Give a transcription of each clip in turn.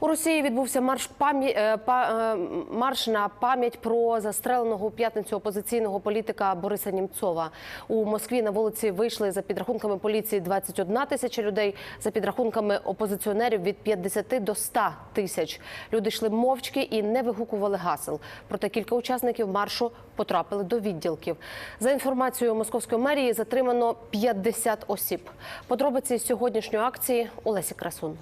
У Росії відбувся марш пам'я... е, е, марш на пам'ять про застреленого у п'ятницю опозиційного політика Бориса Німцова. У Москві на вулиці вийшли за підрахунками поліції 21 тисяча людей, за підрахунками опозиціонерів від 50 до 100 тисяч. Люди йшли мовчки і не вигукували гасел. Проте кілька учасників маршу потрапили до відділків. За інформацією московської мерії, затримано 50 осіб. Подробиці сьогоднішньої акції Олесі Красун.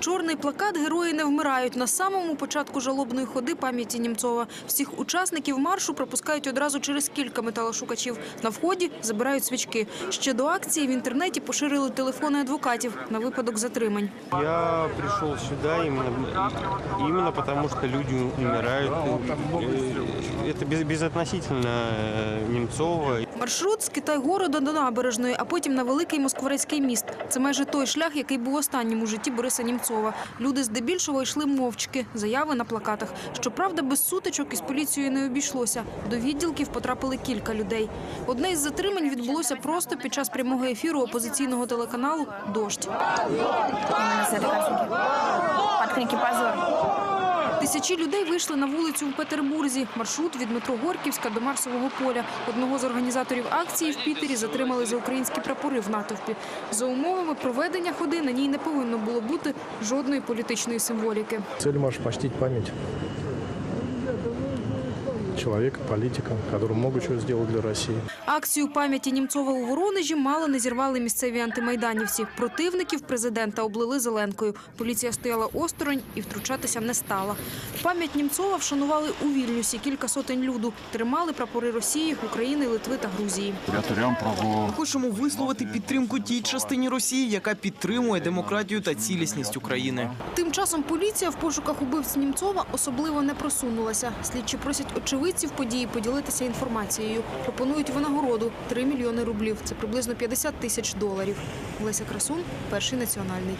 Чорний плакат Герої не вмирають на самому початку жалобної ходи пам'яті Німцова. Всіх учасників маршу пропускають одразу через кілька металошукачів. На вході забирають свічки. Ще до акції в інтернеті поширили телефони адвокатів на випадок затримань. Я пришел сюда именно, именно потому, что люди умирают. Э, Это без- безотносительно э, Немцова. Маршрут з Китай-города до набережної, а потім на Великий Москворецький міст. Це майже той шлях, який був останнім у житті Бориса Німцова. Люди здебільшого йшли мовчки, заяви на плакатах. Щоправда, без сутичок із поліцією не обійшлося. До відділків потрапили кілька людей. Одне із затримань відбулося просто під час прямого ефіру опозиційного телеканалу «Дождь». именно с этой картинки. Под крики «Позор!» Тисячі людей вийшли на вулицю у Петербурзі. Маршрут від метро Горківська до Марсового поля. Одного з організаторів акції в Пітері затримали за українські прапори в натовпі. За умовами проведення ходи на ній не повинно було бути жодної політичної символіки. Цель марш – почтити память человека, политика, который много чего сделал для России. Акцію пам'яті Німцова у Воронежі мало не зірвали місцеві антимайданівці. Противників президента облили зеленкою. Поліція стояла осторонь і втручатися не стала. Пам'ять Німцова вшанували у Вільнюсі. Кілька сотень люду тримали прапори Росії, України, Литви та Грузії. Хочемо висловити підтримку тій частині Росії, яка підтримує демократію та цілісність України. Тим часом поліція в пошуках убивць Німцова особливо не просунулася. Слідчі просять очевидців події поділитися інформацією. Пропонують винагороду 3 мільйони рублів. Це приблизно 50 тисяч доларів. Леся Красун, перший національний.